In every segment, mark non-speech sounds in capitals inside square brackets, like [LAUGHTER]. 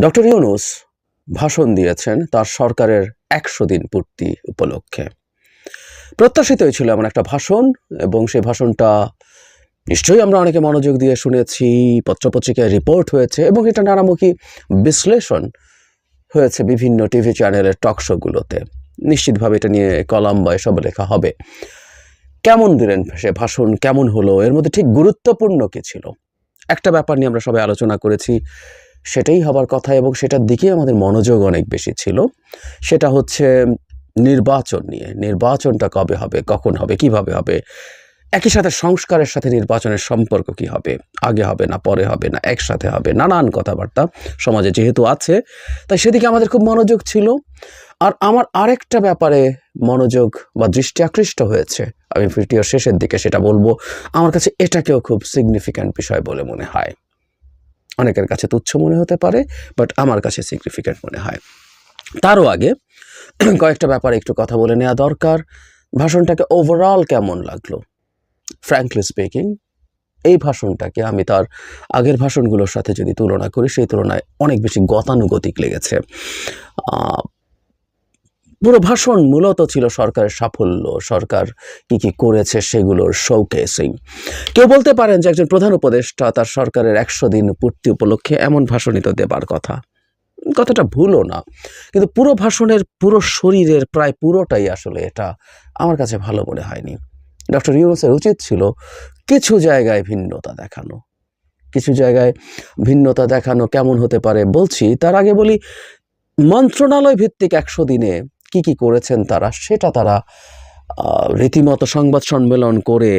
Doctor Yunus ভাষণ দিয়েছেন তার সরকারের একশো দিন পূর্তি উপলক্ষে। প্রত্যাশিতই ছিল এমন একটা ভাষণ এবং সেই ভাষণটা নিশ্চয়ই আমরা অনেকে মনোযোগ দিয়ে শুনেছি, পত্রপত্রিকায় রিপোর্ট হয়েছে এবং এটা নানামুখী বিশ্লেষণ হয়েছে বিভিন্ন টিভি চ্যানেলের টক শোগুলোতে। নিশ্চিতভাবে এটা নিয়ে কলাম বা এসব লেখা হবে। কেমন দিলেন সে ভাষণ? কেমন হলো? এর মধ্যে ঠিক গুরুত্বপূর্ণ কি ছিল? একটা ব্যাপার নিয়ে আমরা সবাই আলোচনা করেছি। সেটাই হবার কথা এবং সেটার দিকেই আমাদের মনোযোগ অনেক বেশি ছিল। সেটা হচ্ছে নির্বাচন নিয়ে। নির্বাচনটা কবে হবে? কখন হবে? কীভাবে হবে? একই সাথে সংস্কারের সাথে নির্বাচনের সম্পর্ক কি হবে? আগে হবে না, পরে হবে না, একসাথে হবে? নানান কথাবার্তা সমাজে যেহেতু আছে, তাই সেদিকে আমাদের খুব মনোযোগ ছিল। আর আমার আরেকটা ব্যাপারে মনোযোগ বা দৃষ্টি আকৃষ্ট হয়েছে, আমি ভিডিও শেষের দিকে সেটা বলব। আমার কাছে এটাকেও খুব সিগনিফিক্যান্ট বিষয় বলে মনে হয়। অনেকের কাছে তুচ্ছ মনে হতে পারে বাট আমার কাছে সিগনিফিক্যান্ট মনে হয়। তারও আগে [CLEARS THROAT] কয়েকটা ব্যাপারে একটু কথা বলে নেওয়া দরকার। ভাষণটাকে ওভারঅল কেমন লাগল? ফ্র্যাঙ্কলি স্পিকিং এই ভাষণটাকে আমি তার আগের ভাষণগুলোর সাথে যদি তুলনা করি, সেই তুলনায় অনেক বেশি গতানুগতিক লেগেছে। পুরো ভাষণ মূলত ছিল সরকারের সাফল্য, সরকার কি কি করেছে সেগুলোর শোকেসিং কেউ বলতে পারেন যে একজন প্রধান উপদেষ্টা তার সরকারের একশো দিন পূর্তি উপলক্ষে এমন ভাষণই তো দেবার কথা। কথাটা ভুলও না, কিন্তু পুরো ভাষণের পুরো শরীরের প্রায় পুরোটাই আসলে এটা আমার কাছে ভালো মনে হয়নি। ডক্টর ইউনুসের উচিত ছিল কিছু জায়গায় ভিন্নতা দেখানো। কিছু জায়গায় ভিন্নতা দেখানো কেমন হতে পারে বলছি, তার আগে বলি, মন্ত্রণালয় ভিত্তিক একশো দিনে কি কি করেছেন তারা সেটা তারা রীতিমতো সংবাদ সম্মেলন করে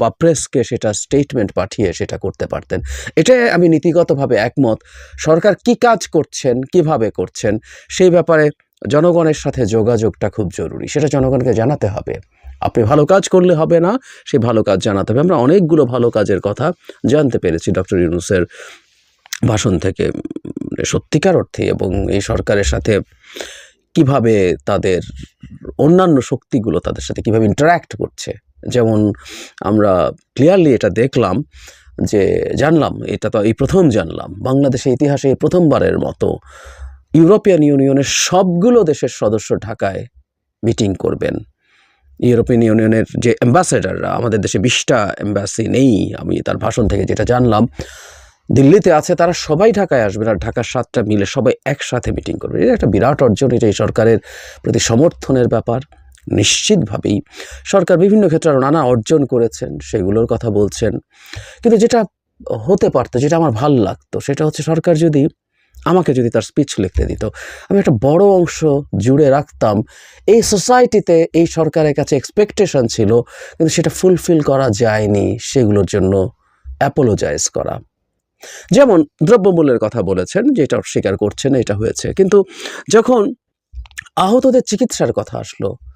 বা প্রেসকে সেটা স্টেটমেন্ট পাঠিয়ে সেটা করতে পারতেন। এটাই আমি নীতিগতভাবে একমত। সরকার কি কাজ করছেন, কীভাবে করছেন, সেই ব্যাপারে জনগণের সাথে যোগাযোগটা খুব জরুরি। সেটা জনগণকে জানাতে হবে। আপনি ভালো কাজ করলে হবে না সেই ভালো কাজ জানাতে হবে। আমরা অনেকগুলো ভালো কাজের কথা জানতে পেরেছি ডক্টর ইউনুসের ভাষণ থেকে। সত্যিকার অর্থে এবং এই সরকারের সাথে কীভাবে তাদের অন্যান্য শক্তিগুলো তাদের সাথে কীভাবে ইন্টারাক্ট করছে? যেমন আমরা ক্লিয়ারলি এটা দেখলাম যে জানলাম, এটা তো এই প্রথম জানলাম বাংলাদেশের ইতিহাসে এই প্রথমবারের মতো ইউরোপিয়ান ইউনিয়নের সবগুলো দেশের সদস্য ঢাকায় মিটিং করবেন। ইউরোপিয়ান ইউনিয়নের যে অ্যাম্বাসেডাররা আমাদের দেশে বিশটা অ্যাম্বাসি নেই, আমি তার ভাষণ থেকে যেটা জানলাম দিল্লিতে আছে, তারা সবাই ঢাকায় আসবে আর ঢাকার সাতটা মিলে সবাই একসাথে মিটিং করবে। এটা একটা বিরাট অর্জন, এটা এই সরকারের প্রতি সমর্থনের ব্যাপার, নিশ্চিতভাবেই। সরকার বিভিন্ন ক্ষেত্রে আরও নানা অর্জন করেছেন, সেগুলোর কথা বলছেন। কিন্তু যেটা হতে পারতো, যেটা আমার ভালো লাগতো, সেটা হচ্ছে সরকার যদি আমাকে যদি তার স্পিচ লিখতে দিত, আমি একটা বড় অংশ জুড়ে রাখতাম। এই সোসাইটিতে এই সরকারের কাছে এক্সপেকটেশন ছিল, কিন্তু সেটা ফুলফিল করা যায়নি, সেগুলোর জন্য অ্যাপোলোজাইজ করা। যেমন দ্রব্যমূল্যের কথা বলেছেন, যেটা স্বীকার করছেন, এটা হয়েছে। কিন্তু যখন আহতদের চিকিৎসার কথা আসলো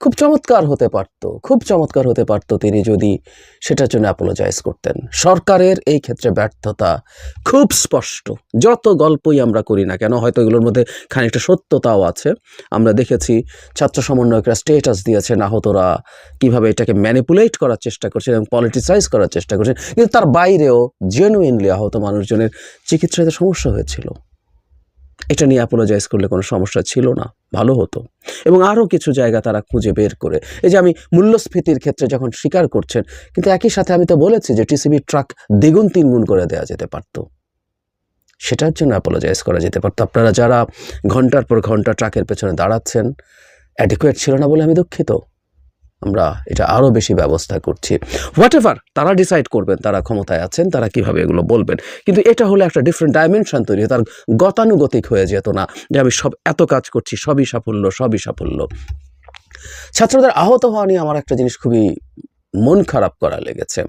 খুব চমৎকার হতে পারত, খুব চমৎকার হতে পারত তিনি যদি সেটার জন্য অ্যাপোলোজাইজ করতেন। সরকারের এই ক্ষেত্রে ব্যর্থতা খুব স্পষ্ট। যত গল্পই আমরা করি না কেন, হয়তো এগুলোর মধ্যে খানিকটা সত্যতাও আছে। আমরা দেখেছি ছাত্র সমন্বয়করা স্টেটাস দিয়েছেন আহতরা, কীভাবে এটাকে ম্যানিপুলেট করার চেষ্টা করছেন এবং পলিটিসাইজ করার চেষ্টা করছেন। কিন্তু তার বাইরেও জেনুইনলি আহত মানুষজনের চিকিৎসাতে সমস্যা হয়েছিল। এটা নিয়ে অ্যাপোলোজাইজ করলে কোনো সমস্যা ছিল না, ভালো হতো। এবং আরও কিছু জায়গা তারা খুঁজে বের করে। এই যে আমি মূল্যস্ফীতির ক্ষেত্রে যখন স্বীকার করছেন, কিন্তু একই সাথে আমি তো বলেছি যে টিসিবির ট্রাক দ্বিগুণ তিনগুণ করে দেওয়া যেতে পারত। সেটার জন্য অ্যাপোলোজাইজ করা যেতে পারতো। আপনারা যারা ঘণ্টার পর ঘণ্টা ট্রাকের পেছনে দাঁড়াচ্ছেন অ্যাডিকুয়েট ছিল না বলে আমি দুঃখিত। আমরা এটা আরও বেশি ব্যবস্থা করছি। হোয়াট এভার তারা ডিসাইড করবেন, তারা ক্ষমতায় আছেন, তারা কীভাবে এগুলো বলবেন। কিন্তু এটা হলে একটা ডিফারেন্ট ডাইমেনশন তৈরি, তার গতানুগতিক হয়ে যেত না যে আমি সব, এত কাজ করছি, সবই সাফল্য সবই সাফল্য। ছাত্রদের আহত হওয়া নিয়ে আমার একটা জিনিস খুবই মন খারাপ করা লেগেছে।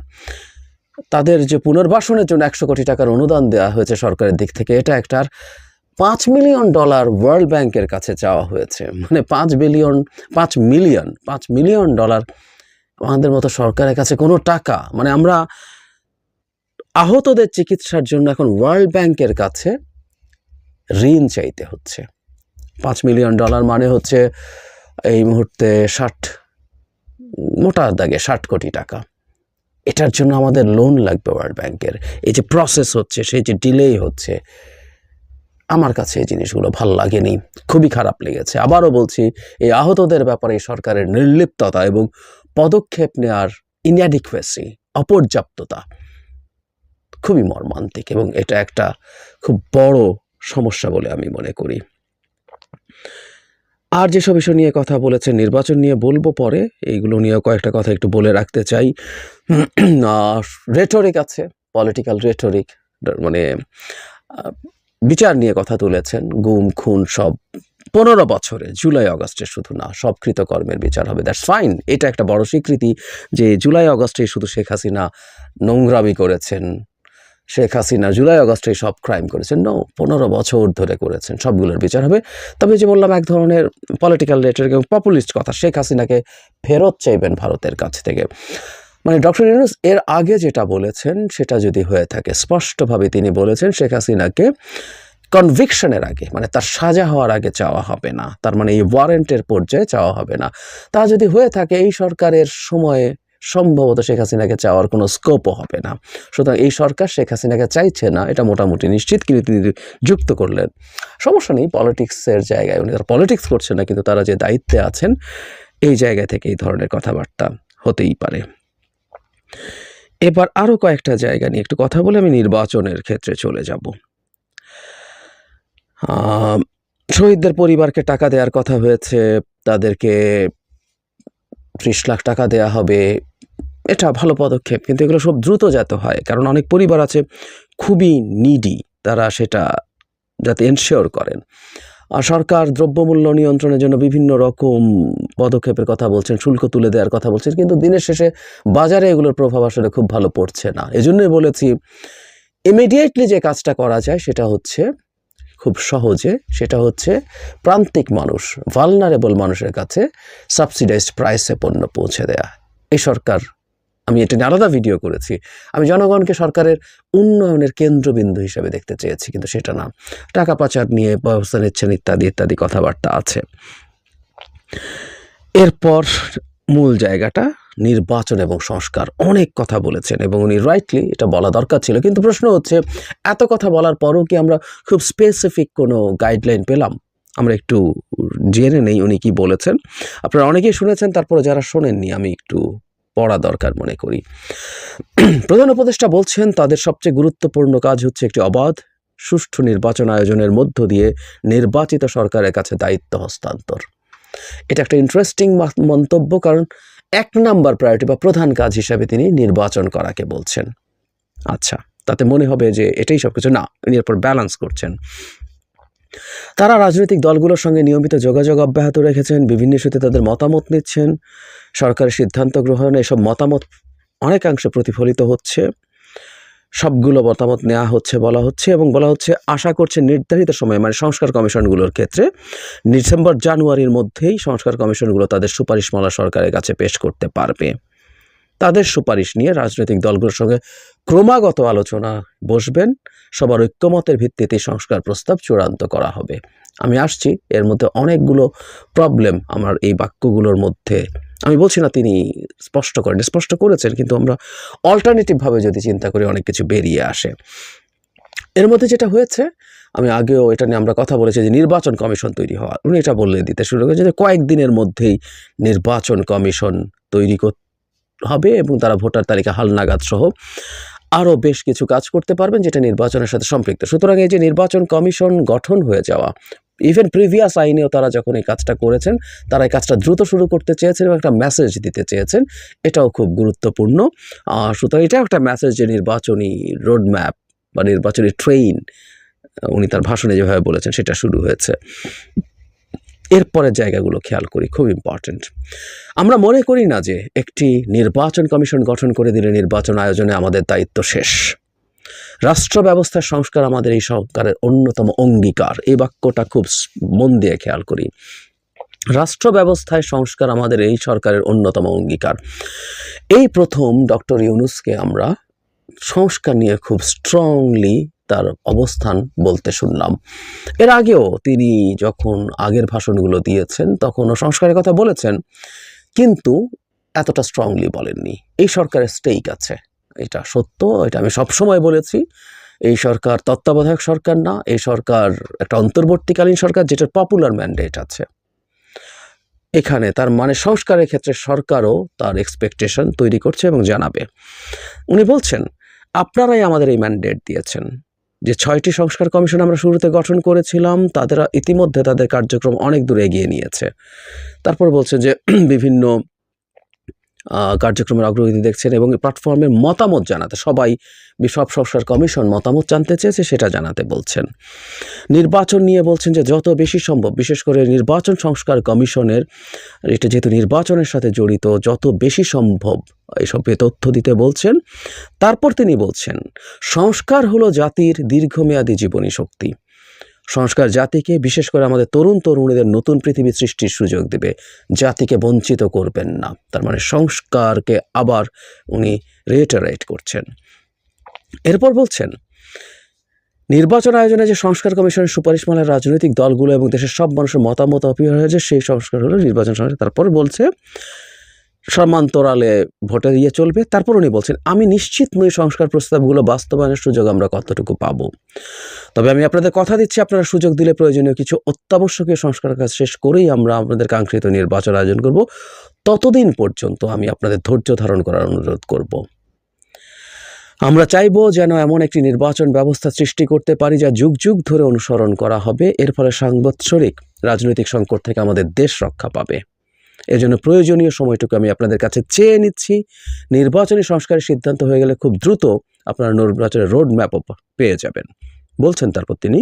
তাদের যে পুনর্বাসনের জন্য একশো কোটি টাকার অনুদান দেওয়া হয়েছে সরকারের দিক থেকে, এটা একটার পাঁচ মিলিয়ন ডলার ওয়ার্ল্ড ব্যাংকের কাছে চাওয়া হয়েছে। মানে পাঁচ বিলিয়ন, পাঁচ মিলিয়ন পাঁচ মিলিয়ন ডলার আমাদের মতো সরকারের কাছে কোনো টাকা। মানে আমরা আহতদের চিকিৎসার জন্য এখন ওয়ার্ল্ড ব্যাংকের কাছে ঋণ চাইতে হচ্ছে। পাঁচ মিলিয়ন ডলার মানে হচ্ছে এই মুহূর্তে ষাট, মোটা দাগে ষাট কোটি টাকা। এটার জন্য আমাদের লোন লাগবে ওয়ার্ল্ড ব্যাংকের। এই যে প্রসেস হচ্ছে, সেই যে ডিলেই হচ্ছে আমার কাছে এই জিনিসগুলো ভালো লাগেনি, খুবই খারাপ লেগেছে। আবারও বলছি, এই আহতদের ব্যাপারে সরকারের নির্লিপ্ততা এবং পদক্ষেপ নেওয়ার ইনঅ্যাডিকুয়েসি অপর্যাপ্ততা খুবই মর্মান্তিক এবং এটা একটা খুব বড় সমস্যা বলে আমি মনে করি। আর যেসব বিষয় নিয়ে কথা বলেছে নির্বাচন নিয়ে বলব পরে, এইগুলো নিয়ে কয়েকটা কথা একটু বলে রাখতে চাই। রেটরিক আছে পলিটিক্যাল রেটরিক মানে বিচার নিয়ে কথা তুলেছেন, গুম, খুন সব পনেরো বছরে, জুলাই আগস্টে শুধু না, সব কৃতকর্মের বিচার হবে। দ্যাটস ফাইন এটা একটা বড় স্বীকৃতি যে জুলাই আগস্টে শুধু শেখ হাসিনা নোংরামি করেছেন। শেখ হাসিনা জুলাই আগস্টে সব ক্রাইম করেছেন। নো পনেরো বছর ধরে করেছেন, সবগুলোর বিচার হবে। তবে যে বললাম, এক ধরনের পলিটিক্যাল রেটরিক এবং পপুলিস্ট কথা, শেখ হাসিনাকে ফেরত চাইবেন ভারতের কাছ থেকে। মানে ডক্টর ইউনুস এর আগে যেটা বলেছেন, সেটা যদি হয়ে থাকে, স্পষ্টভাবে তিনি বলেছেন শেখ হাসিনাকে কনভিকশনের আগে মানে তার সাজা হওয়ার আগে চাওয়া হবে না, তার মানে এই ওয়ারেন্টের পর্যায়ে চাওয়া হবে না। তা যদি হয়ে থাকে, এই সরকারের সময়ে সম্ভবত শেখ হাসিনাকে চাওয়ার কোনো স্কোপও হবে না। সুতরাং এই সরকার শেখ হাসিনাকে চাইছে না, এটা মোটামুটি নিশ্চিত কিন্তু তিনি যুক্ত করলেন। সমস্যা নেই পলিটিক্সের জায়গায় উনি তারা পলিটিক্স করছেন না, কিন্তু তারা যে দায়িত্বে আছেন, এই জায়গা থেকে এই ধরনের কথাবার্তা হতেই পারে। এবার আরও কয়েকটা জায়গা নিয়ে একটু কথা বলে আমি নির্বাচনের ক্ষেত্রে চলে যাব। শহীদদের পরিবারকে টাকা দেওয়ার কথা হয়েছে, তাদেরকে ত্রিশ লাখ টাকা দেয়া হবে, এটা ভালো পদক্ষেপ, কিন্তু এগুলো সব দ্রুত যাতে হয়, কারণ অনেক পরিবার আছে খুবই নিডি তারা সেটা যাতে এনশিওর করেন। সরকার দ্রব্যমূল্য নিয়ন্ত্রণের জন্য বিভিন্ন রকম পদক্ষেপের কথা বলছেন, শুল্ক তুলে দেওয়ার কথা বলছেন, কিন্তু দিনের শেষে বাজারে এগুলোর প্রভাব আসলে খুব ভালো পড়ছে না। এজন্যই বলেছি ইমিডিয়েটলি যে কাজটা করা যায় সেটা হচ্ছে খুব সহজে, সেটা হচ্ছে প্রান্তিক মানুষ ভালনারেবল মানুষের কাছে সাবসিডাইজড প্রাইসে পণ্য পৌঁছে দেয়া। এই সরকার আমি এটা নিয়ে আলাদা ভিডিও করেছি। আমি জনগণকে সরকারের উন্নয়নের কেন্দ্রবিন্দু হিসেবে দেখতে চেয়েছি, কিন্তু সেটা না। টাকা পাচার নিয়ে ব্যবস্থা নিচ্ছেন ইত্যাদি ইত্যাদি কথাবার্তা আছে। এরপর মূল জায়গাটা, নির্বাচন এবং সংস্কার। অনেক কথা বলেছেন এবং উনি রাইটলি এটা বলা দরকার ছিল, কিন্তু প্রশ্ন হচ্ছে, এত কথা বলার পরও কি আমরা খুব স্পেসিফিক কোনো গাইডলাইন পেলাম? আমরা একটু জেনে নেই উনি কি বলেছেন। আপনারা অনেকেই শুনেছেন, তারপরে যারা শোনেননি, আমি একটু পড়া দরকার মনে করি। প্রধান উপদেষ্টা বলছেন, তাদের সবচেয়ে গুরুত্বপূর্ণ কাজ হচ্ছে একটি অবাধ, সুষ্ঠু নির্বাচন আয়োজনের মধ্য দিয়ে নির্বাচিত সরকারের কাছে দায়িত্ব হস্তান্তর। এটা একটা ইন্টারেস্টিং মন্তব্য, কারণ এক নাম্বার প্রায়োরিটি বা প্রধান কাজ হিসাবে তিনি নির্বাচন করাকে বলছেন। আচ্ছা তাতে মনে হবে যে এটাই সব কিছু না উনি এরপর ব্যালেন্স করছেন। তারা রাজনৈতিক দলগুলোর সঙ্গে নিয়মিত যোগাযোগ অব্যাহত রেখেছেন, বিভিন্ন ইস্যুতে তাদের মতামত নিচ্ছেন। সরকারের সিদ্ধান্ত গ্রহণে এসব মতামত অনেকাংশে প্রতিফলিত হচ্ছে। সবগুলো মতামত নেওয়া হচ্ছে বলা হচ্ছে এবং বলা হচ্ছে আশা করছে নির্ধারিত সময়ে মানে সংস্কার কমিশনগুলোর ক্ষেত্রে ডিসেম্বর, জানুয়ারির মধ্যেই সংস্কার কমিশনগুলো তাদের সুপারিশমালা সরকারের কাছে পেশ করতে পারবে। তাদের সুপারিশ নিয়ে রাজনৈতিক দলগুলোর সঙ্গে ক্রমাগত আলোচনা বসবেন। সবার ঐক্যমতের ভিত্তিতে সংস্কার প্রস্তাব চূড়ান্ত করা হবে। আমি আসছি, এর মধ্যে অনেকগুলো প্রবলেম আমার এই বাক্যগুলোর মধ্যে। আমি বলছি না তিনি স্পষ্ট করেন স্পষ্ট করেছেন, কিন্তু আমরা অল্টারনেটিভভাবে যদি চিন্তা করি, অনেক কিছু বেরিয়ে আসে। এর মধ্যে যেটা হয়েছে, আমি আগেও এটা নিয়ে আমরা কথা বলেছি যে নির্বাচন কমিশন তৈরি হওয়া। উনি এটা বললে দিতে শুরু করেছেন যে কয়েকদিনের মধ্যেই নির্বাচন কমিশন তৈরি করতে হবে এবং তারা ভোটার তালিকা হালনাগাদ সহ আরও বেশ কিছু কাজ করতে পারবেন যেটা নির্বাচনের সাথে সম্পৃক্ত। সুতরাং এই যে নির্বাচন কমিশন গঠন হয়ে যাওয়া ইভেন প্রিভিয়াস আইনেও তারা যখন এই কাজটা করেছেন, তারা এই কাজটা দ্রুত শুরু করতে চেয়েছেন এবং একটা মেসেজ দিতে চেয়েছেন, এটাও খুব গুরুত্বপূর্ণ। সুতরাং এটাও একটা মেসেজ যে নির্বাচনী রোড ম্যাপ বা নির্বাচনী ট্রেইন উনি তার ভাষণে যেভাবে বলেছেন সেটা শুরু হয়েছে। এরপরের জায়গাগুলো খেয়াল করি, খুব ইম্পর্ট্যান্ট আমরা মনে করি না যে একটি নির্বাচন কমিশন গঠন করে দিলে নির্বাচন আয়োজনে আমাদের দায়িত্ব শেষ। রাষ্ট্র ব্যবস্থার সংস্কার আমাদের এই সরকারের অন্যতম অঙ্গীকার। এই বাক্যটা খুব মন দিয়ে খেয়াল করি। রাষ্ট্র ব্যবস্থায় সংস্কার আমাদের এই সরকারের অন্যতম অঙ্গীকার। এই প্রথম ডক্টর ইউনুসকে আমরা সংস্কার নিয়ে খুব স্ট্রংলি তার অবস্থান বলতে শুনলাম। এর আগেও তিনি যখন আগের ভাষণগুলো দিয়েছেন, তখনও সংস্কারের কথা বলেছেন, কিন্তু এতটা স্ট্রংলি বলেননি। এই সরকারের স্টেক আছে। এটা সত্য, এটা আমি সবসময় বলেছি। এই সরকার তত্ত্বাবধায়ক সরকার না, এই সরকার একটা অন্তর্বর্তীকালীন সরকার যেটার পপুলার ম্যান্ডেট আছে। এখানে তার মানে সংস্কারের ক্ষেত্রে সরকারও তার এক্সপেকটেশন তৈরি করছে এবং জানাবে। উনি বলছেন, আপনারাই আমাদের এই ম্যান্ডেট দিয়েছেন। যে ছয়টি সংস্কার কমিশন আমরা শুরুতে গঠন করেছিলাম, তাদের ইতিমধ্যে তাদের কার্যক্রম অনেক দূরে এগিয়ে নিয়েছে। তারপর বলছে যে [CLEARS THROAT] বিভিন্ন কার্যক্রমের অগ্রগতি দেখছেন এবং প্ল্যাটফর্মের মতামত জানাতে, সবাই সব সংস্কার কমিশন মতামত জানতে চেয়েছে সেটা জানাতে বলছেন। নির্বাচন নিয়ে বলছেন যে যত বেশি সম্ভব, বিশেষ করে নির্বাচন সংস্কার কমিশনের এটা যেহেতু নির্বাচনের সাথে জড়িত, যত বেশি সম্ভব এসব তথ্য দিতে বলছেন। তারপর তিনি বলছেন, সংস্কার হলো জাতির দীর্ঘমেয়াদী জীবনী শক্তি। সংস্কার জাতিকে, বিশেষ করে আমাদের তরুণ তরুণীদের নতুন পৃথিবী সৃষ্টির সুযোগ দেবে। জাতিকে বঞ্চিত করবেন না। তার মানে সংস্কারকে আবার উনি রিটারেট করছেন। এরপর বলছেন, নির্বাচন আয়োজনে যে সংস্কার কমিশনের সুপারিশ মানের রাজনৈতিক দলগুলো এবং দেশের সব মানুষের মতামত অপীয় হয়েছে সেই সংস্কার হলো নির্বাচন সংস্কার। তারপর বলছে সমান্তরালে ভোটে দিয়ে চলবে। তারপর উনি বলছেন, আমি নিশ্চিত নই সংস্কার প্রস্তাবগুলো বাস্তবায়নের সুযোগ আমরা কতটুকু পাবো। তবে আমি আপনাদের কথা দিচ্ছি, আপনারা সুযোগ দিলে প্রয়োজনীয় কিছু অত্যাবশ্যকীয় সংস্কার কাজ শেষ করেই আমরা আপনাদের কাঙ্ক্ষিত নির্বাচন আয়োজন করব। ততদিন পর্যন্ত আমি আপনাদের ধৈর্য ধারণ করার অনুরোধ করব। আমরা চাইব যেন এমন একটি নির্বাচন ব্যবস্থা সৃষ্টি করতে পারি, যা যুগ যুগ ধরে অনুসরণ করা হবে। এর ফলে সাংবৎসরিক রাজনৈতিক সংকট থেকে আমাদের দেশ রক্ষা পাবে। এজন্য প্রয়োজনীয় সময়টুকু আমি আপনাদের কাছে চেয়ে নিচ্ছি। নির্বাচনী সংস্কারের সিদ্ধান্ত হয়ে গেলে খুব দ্রুত আপনারা নির্বাচনের রোড ম্যাপও পেয়ে যাবেন। বলছেন তারপর তিনি,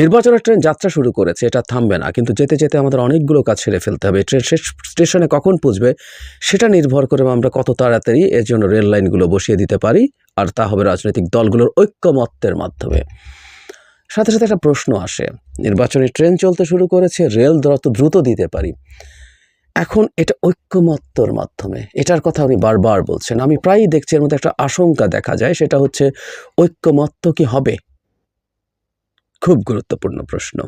নির্বাচনের ট্রেন যাত্রা শুরু করেছে, এটা থামবে না, কিন্তু যেতে যেতে আমাদের অনেকগুলো কাজ ছেড়ে ফেলতে হবে। ট্রেন স্টেশনে কখন পৌঁছবে সেটা নির্ভর করে আমরা কত তাড়াতাড়ি এর জন্য রেল লাইনগুলো বসিয়ে দিতে পারি, আর তা হবে রাজনৈতিক দলগুলোর ঐক্যমত্যের মাধ্যমে। সাথে সাথে একটা প্রশ্ন আসে, নির্বাচনী ট্রেন চলতে শুরু করেছে রেল দ্রত দ্রুত দিতে পারি। এখন এটা ঐক্যমত্যর মাধ্যমে। এটার কথা উনি বারবার বলছেন। আমি প্রায়ই দেখছি এর মধ্যে একটা আশঙ্কা দেখা যায়, সেটা হচ্ছে ঐক্যমত্য কি হবে? খুব গুরুত্বপূর্ণ প্রশ্ন।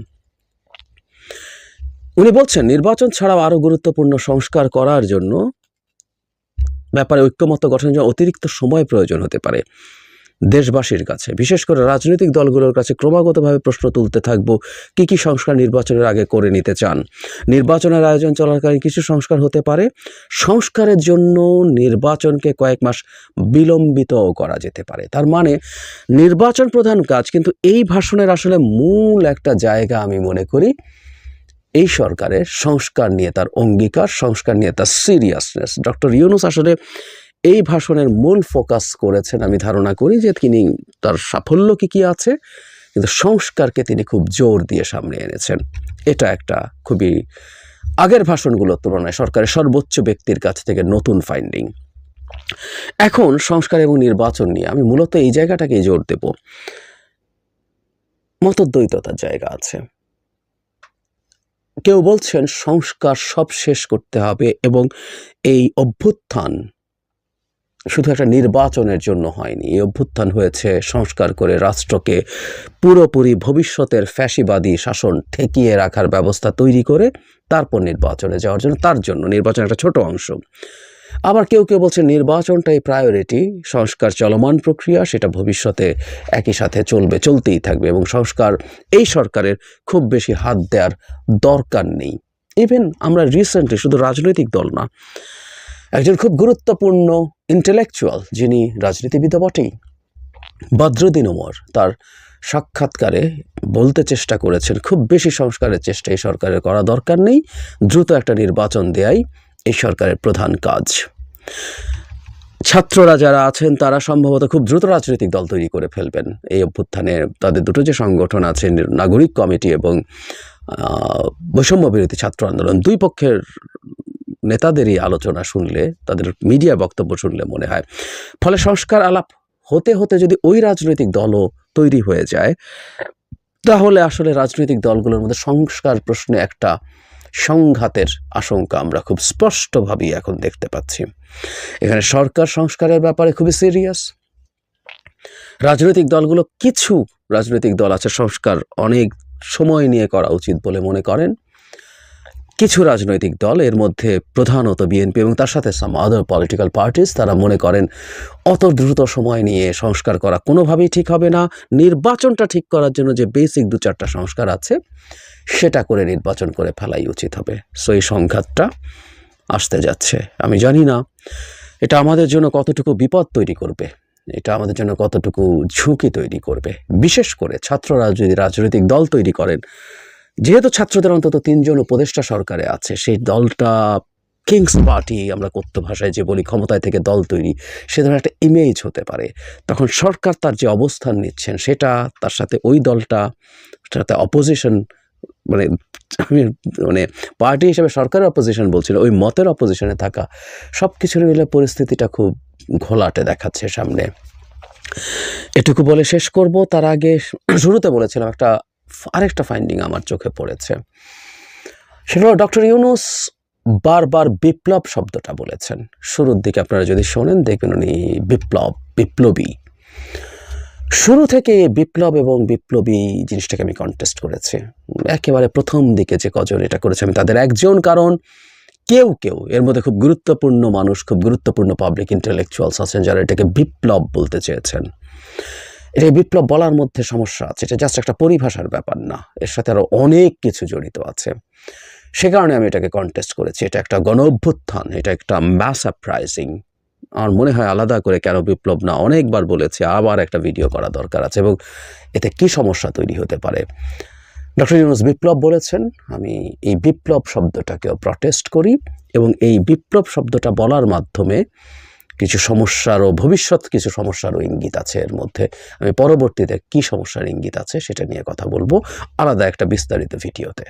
উনি বলছেন, নির্বাচন ছাড়াও আরও গুরুত্বপূর্ণ সংস্কার করার জন্য ব্যাপারে ঐক্যমত্য গঠনের জন্য অতিরিক্ত সময় প্রয়োজন হতে পারে। দেশবাসীর কাছে। বিশেষ করে রাজনৈতিক দলগুলোর কাছে ক্রমাগতভাবে প্রশ্ন তুলতে থাকব, কি কি সংস্কার নির্বাচনের আগে করে নিতে চান? নির্বাচনের আয়োজন চলাকালীন কিছু সংস্কার হতে পারে। সংস্কারের জন্য নির্বাচনকে কয়েক মাস বিলম্বিতও করা যেতে পারে। তার মানে নির্বাচন প্রধান কাজ, কিন্তু এই ভাষণের আসলে মূল একটা জায়গা আমি মনে করি, এই সরকারের সংস্কার নিয়ে তার অঙ্গীকার, সংস্কার নিয়ে তার সিরিয়াসনেস ডক্টর ইউনুস আসলে এই ভাষণের মূল ফোকাস করেছেন আমি ধারণা করি যে তিনি তার সাফল্য কি কি আছে, কিন্তু সংস্কারকে তিনি খুব জোর দিয়ে সামনে এনেছেন। এটা একটা খুবই আগের ভাষণগুলোর তুলনায় সরকারের সর্বোচ্চ ব্যক্তির কাছ থেকে নতুন ফাইন্ডিং এখন সংস্কার এবং নির্বাচন নিয়ে আমি মূলত এই জায়গাটাকেই জোর দেব। মতদ্বৈততার জায়গা আছে। কেউ বলছেন সংস্কার সব শেষ করতে হবে এবং এই অভ্যুত্থান শুধু একটা নির্বাচনের জন্য হয়নি, এই অভ্যুত্থান হয়েছে সংস্কার করে রাষ্ট্রকে পুরোপুরি ভবিষ্যতের ফ্যাসিবাদী শাসন ঠেকিয়ে রাখার ব্যবস্থা তৈরি করে তারপর নির্বাচনে যাওয়ার জন্য, তার জন্য। নির্বাচন একটা ছোট অংশ। আবার কেউ কেউ বলছে নির্বাচনটাই প্রায়োরিটি সংস্কার চলমান প্রক্রিয়া, সেটা ভবিষ্যতে একই সাথে চলবে, চলতেই থাকবে এবং সংস্কার এই সরকারের খুব বেশি হাত দেওয়ার দরকার নেই। ইভেন আমরা রিসেন্টলি শুধু রাজনৈতিক দল না, একজন খুব গুরুত্বপূর্ণ ইন্টেলেকচুয়াল যিনি রাজনীতিবিদ বটেই। বদ্রুদ্দিন ওমর তার সাক্ষাৎকারে বলতে চেষ্টা করেছেন, খুব বেশি সংস্কারের চেষ্টা এই সরকারের করা দরকার নেই, দ্রুত একটা নির্বাচন দেয়াই এই সরকারের প্রধান কাজ। ছাত্ররা যারা আছেন, তারা সম্ভবত খুব দ্রুত রাজনৈতিক দল তৈরি করে ফেলবেন। এই অভ্যুত্থানে তাদের দুটো যে সংগঠন আছে, নাগরিক কমিটি এবং বৈষম্য বিরোধী ছাত্র আন্দোলন, দুই পক্ষের নেতাদেরই আলোচনা শুনলে, তাদের মিডিয়া বক্তব্য শুনলে মনে হয়। ফলে সংস্কার আলাপ হতে হতে যদি ওই রাজনৈতিক দলও তৈরি হয়ে যায়, তাহলে আসলে রাজনৈতিক দলগুলোর মধ্যে সংস্কার প্রশ্নে একটা সংঘাতের আশঙ্কা আমরা খুব স্পষ্টভাবেই এখন দেখতে পাচ্ছি। এখানে সরকার সংস্কারের ব্যাপারে খুবই সিরিয়াস। রাজনৈতিক দলগুলো কিছু রাজনৈতিক দল আছে সংস্কার অনেক সময় নিয়ে করা উচিত বলে মনে করেন। কিছু রাজনৈতিক দল এর মধ্যে প্রধানত বিএনপি এবং তার সাথে সাম আদার পলিটিক্যাল পার্টিস তারা মনে করেন অত দ্রুত সময় নিয়ে সংস্কার করা কোনোভাবেই ঠিক হবে না। নির্বাচনটা ঠিক করার জন্য যে বেসিক দু চারটা সংস্কার আছে, সেটা করে নির্বাচন করে ফেলাই উচিত হবে। সো এই সংঘাতটা আসতে যাচ্ছে। আমি জানি না এটা আমাদের জন্য কতটুকু বিপদ তৈরি করবে, এটা আমাদের জন্য কতটুকু ঝুঁকি তৈরি করবে। বিশেষ করে ছাত্ররা যদি রাজনৈতিক দল তৈরি করেন যেহেতু ছাত্রদের অন্তত তিনজন উপদেষ্টা সরকারে আছে, সেই দলটা কিংস পার্টি আমরা কথ্য ভাষায় যে বলি, ক্ষমতায় থেকে দল তৈরি, সে ধরনের একটা ইমেজ হতে পারে। তখন সরকার তার যে অবস্থান নিচ্ছেন, সেটা, তার সাথে ওই দলটা সাথে অপোজিশন মানে আমি মানে পার্টি হিসেবে সরকারের অপোজিশন বলছিল, ওই মতের অপোজিশনে থাকা সব কিছু মিলে পরিস্থিতিটা খুব ঘোলাটে দেখাচ্ছে সামনে। এটুকু বলে শেষ করব। তার আগে শুরুতে বলেছিলাম একটা আরেকটা ফাইন্ডিং আমার চোখে পড়েছে। সেটা হলো ডক্টর ইউনুস বারবার বিপ্লব শব্দটা বলেছেন। শুরুর দিকে আপনারা যদি শোনেন, দেখবেন উনি বিপ্লব, বিপ্লবী। শুরু থেকে বিপ্লব এবং বিপ্লবী জিনিসটাকে আমি কন্টেস্ট করেছি। একেবারে প্রথম দিকে যে কজন এটা করেছে, আমি তাদের একজন, কারণ কেউ কেউ, এর মধ্যে খুব গুরুত্বপূর্ণ মানুষ, খুব গুরুত্বপূর্ণ পাবলিক ইন্টেলেকচুয়ালস আছেন যারা এটাকে বিপ্লব বলতে চেয়েছেন। এটা বিপ্লব বলার মধ্যে সমস্যা আছে, এটা জাস্ট একটা পরিভাষার ব্যাপার না, এর সাথে আরও অনেক কিছু জড়িত আছে। সে কারণে আমি এটাকে কন্টেস্ট করেছি, এটা একটা গণ অভ্যুত্থান এটা একটা ম্যাস আপরাইজিং আমার মনে হয় আলাদা করে কেন বিপ্লব না, অনেকবার বলেছি, আবার একটা ভিডিও করা দরকার আছে, এবং এতে কি সমস্যা তৈরি হতে পারে? ডক্টর ইউনুস, বিপ্লব বলেছেন, আমি এই বিপ্লব শব্দটাকেও প্রটেস্ট করি, এবং এই বিপ্লব শব্দটা বলার মাধ্যমে কিছু সমস্যারও, ভবিষ্যৎ কিছু সমস্যারও ইঙ্গিত আছে এর মধ্যে। আমি পরবর্তীতে কি সমস্যার ইঙ্গিত আছে সেটা নিয়ে কথা বলব। আলাদা একটা বিস্তারিত ভিডিওতে।